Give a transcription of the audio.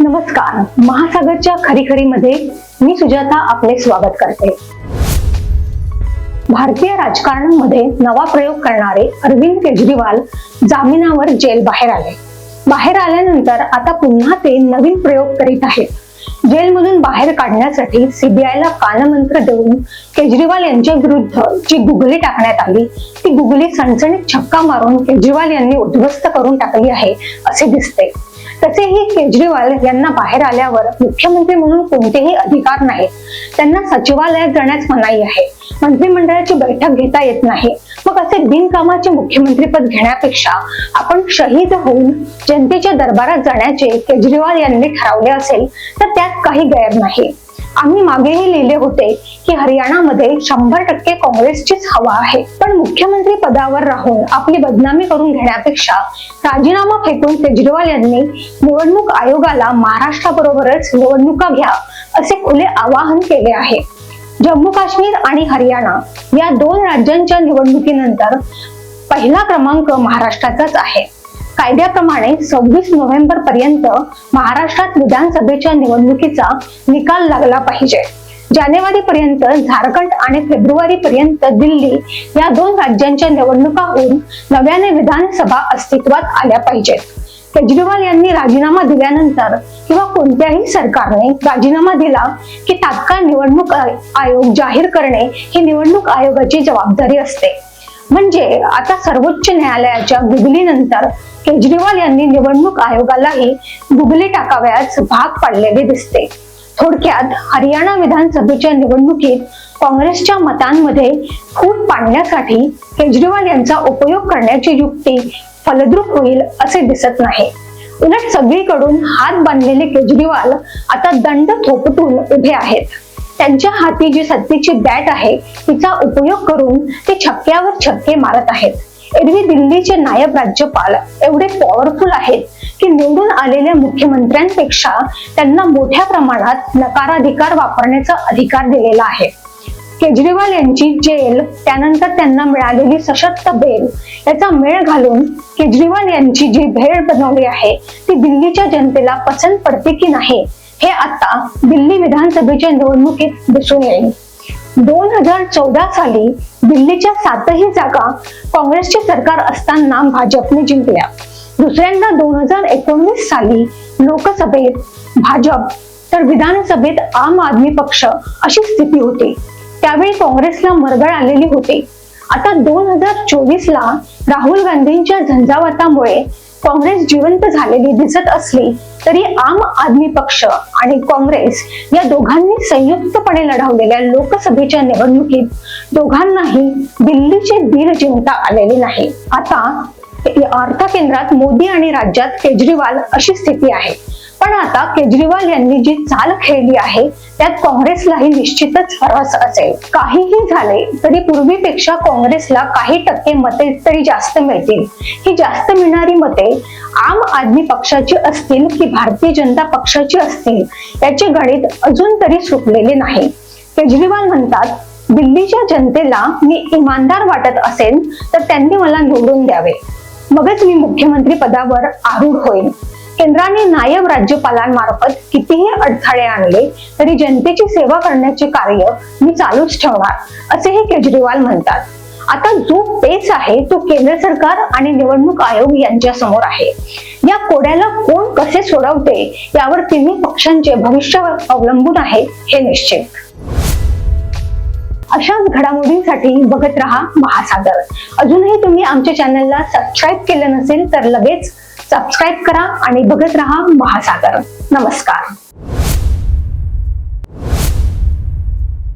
नमस्कार. महासागरच्या खरीखरीमध्ये मी सुजाता आपले स्वागत करते. भारतीय राजकारणामध्ये नवा प्रयोग करणारे अरविंद केजरीवाल जामिनावर जेल बाहेर आले. बाहेर आल्यानंतर आता पुन्हा ते नवीन प्रयोग करीत आहेत. जेलमधून बाहेर काढण्यासाठी सीबीआयला कानमंत्र देऊन केजरीवाल यांच्या विरुद्ध जी गुगली टाकण्यात आली ती गुगली सणसणीत छक्का मारून केजरीवाल यांनी उद्ध्वस्त करून टाकली आहे असे दिसते. तसेही केजरीवाल यांना बाहेर आल्यावर मुख्यमंत्री म्हणून कोणतेही अधिकार नाहीत. त्यांना सचिवालयात जाण्यास मनाई आहे. मंत्रिमंडळाची बैठक घेता येत नाही. मग असे बिनकामाचे मुख्यमंत्रीपद घेण्यापेक्षा आपण शहीद होऊन जनतेच्या दरबारात जाण्याचे केजरीवाल यांनी ठरवले असेल तर त्यात काही गैर नाही. आम्ही मागेही लिहिले होते की हरियाणामध्ये शंभर टक्के काँग्रेसचीच हवा आहे. पण मुख्यमंत्री पदावर राहून आपली बदनामी करून घेण्यापेक्षा राजीनामा फेकून केजरीवाल यांनी निवडणूक आयोगाला महाराष्ट्राबरोबरच निवडणुका घ्या असे खुले आवाहन केले आहे. जम्मू काश्मीर आणि हरियाणा या दोन राज्यांच्या निवडणुकीनंतर पहिला क्रमांक महाराष्ट्राचाच आहे. कायद्याप्रमाणे सव्वीस नोव्हेंबर पर्यंत महाराष्ट्रात विधानसभेच्या निवडणुकीचा निकाल लागला पाहिजे. जानेवारी पर्यंत झारखंड आणि फेब्रुवारी पर्यंत दिल्ली या दोन राज्यांच्या निवडणुका होऊन नव्याने विधानसभा अस्तित्वात आल्या पाहिजेत. केजरीवाल यांनी राजीनामा दिल्यानंतर किंवा कोणत्याही सरकारने राजीनामा दिला की तात्काळ निवडणूक आयोग जाहीर करणे ही निवडणूक आयोगाची जबाबदारी असते. म्हणजे आता सर्वोच्च न्यायालयाच्या गुगलीनंतर केजरीवाल यांनी निवडणूक आयोगालाही गुगली टाकाव्यास भाग पाडलेले दिसते. थोडक्यात हरियाणा विधानसभेच्या निवडणुकीत काँग्रेसच्या मतांमध्ये फूट पाडण्यासाठी केजरीवाल यांचा उपयोग करण्याची युक्ती फलद्रूप होईल असे दिसत नाही. उलट सगळीकडून हात बांधलेले केजरीवाल आता दंड थोपटून उभे आहेत. त्यांच्या हाती जी सत्तेची बॅट आहे तिचा उपयोग करून ते छक्क्यावर छक्के मारत आहेत. एरवी दिल्लीचे नायब राज्यपाल एवढे पॉवरफुल आहेत की निवडून आलेल्या मुख्यमंत्र्यांपेक्षा त्यांना मोठ्या प्रमाणात नकाराधिकार वापरण्याचा अधिकार दिलेला आहे. केजरीवाल यांची जेल त्यानंतर त्यांना मिळालेली सशक्त बेल याचा मेळ घालून केजरीवाल यांची जी भेळ बनवली आहे ती दिल्लीच्या जनतेला पसंत पडते की नाही हे आता दिल्ली विधानसभेच्या निवडणुकीत दिसून येईल. दोन हजार चौदा साली दिल्लीच्या सातही जागा काँग्रेसचे सरकार असताना भाजपने जिंकल्या. दुसऱ्यांदा दोन हजार एकोणवीस साली लोकसभेत भाजप तर विधानसभेत आम आदमी पक्ष अशी स्थिती होती. त्यावेळी काँग्रेसला मरगळ आलेली होती. आता दोन हजार चोवीस ला राहुल गांधींच्या झंझावातामुळे काँग्रेस जिवंत झालेली दिसत असली तरी आम आदमी पक्ष आणि काँग्रेस या दोघांनी संयुक्तपणे लढवलेल्या लोकसभेच्या निवडणुकीत दोघांनाही दिल्लीचे दिल जिंकता आलेले नाही. आता अर्थ केंद्रात मोदी आणि राज्यात केजरीवाल अशी स्थिती आहे. पण आता केजरीवाल यांनी जी चाल खेळली आहे त्यात काँग्रेसलाही निश्चितच रस असेल. काहीही झाले तरी पूर्वीपेक्षा काँग्रेसला काही टक्के मते तरी जास्त मिळतील. ही जास्त मिळणारी मते आम आदमी पक्षाची असतील की भारतीय जनता पक्षाची असतील याचे गणित अजून तरी सुटलेले नाही. केजरीवाल म्हणतात दिल्लीच्या जनतेला मी इमानदार वाटत असेल तर त्यांनी मला निवडून द्यावे. मगच मी मुख्यमंत्री पदावर आरूढ होईल केंद्राने नायब राज्यपालांमार्फत कितीही अडथळे आणले तरी जनतेची सेवा करण्याचे कार्य मी चालूच ठेवणार असेही केजरीवाल म्हणतात. आता जो पेच आहे तो केंद्र सरकार आणि निवडणूक आयोग यांच्या समोर आहे. या कोड्याला कोण कसे सोडवते यावर तिन्ही पक्षांचे भविष्य अवलंबून आहे हे निश्चित. अशाच घडामोडींसाठी बघत रहा महासागर. अजूनही तुम्ही आमच्या चॅनलला सबस्क्राईब केलं नसेल तर लगेच सबस्क्राईब करा आणि बघत राहा महासागर. नमस्कार.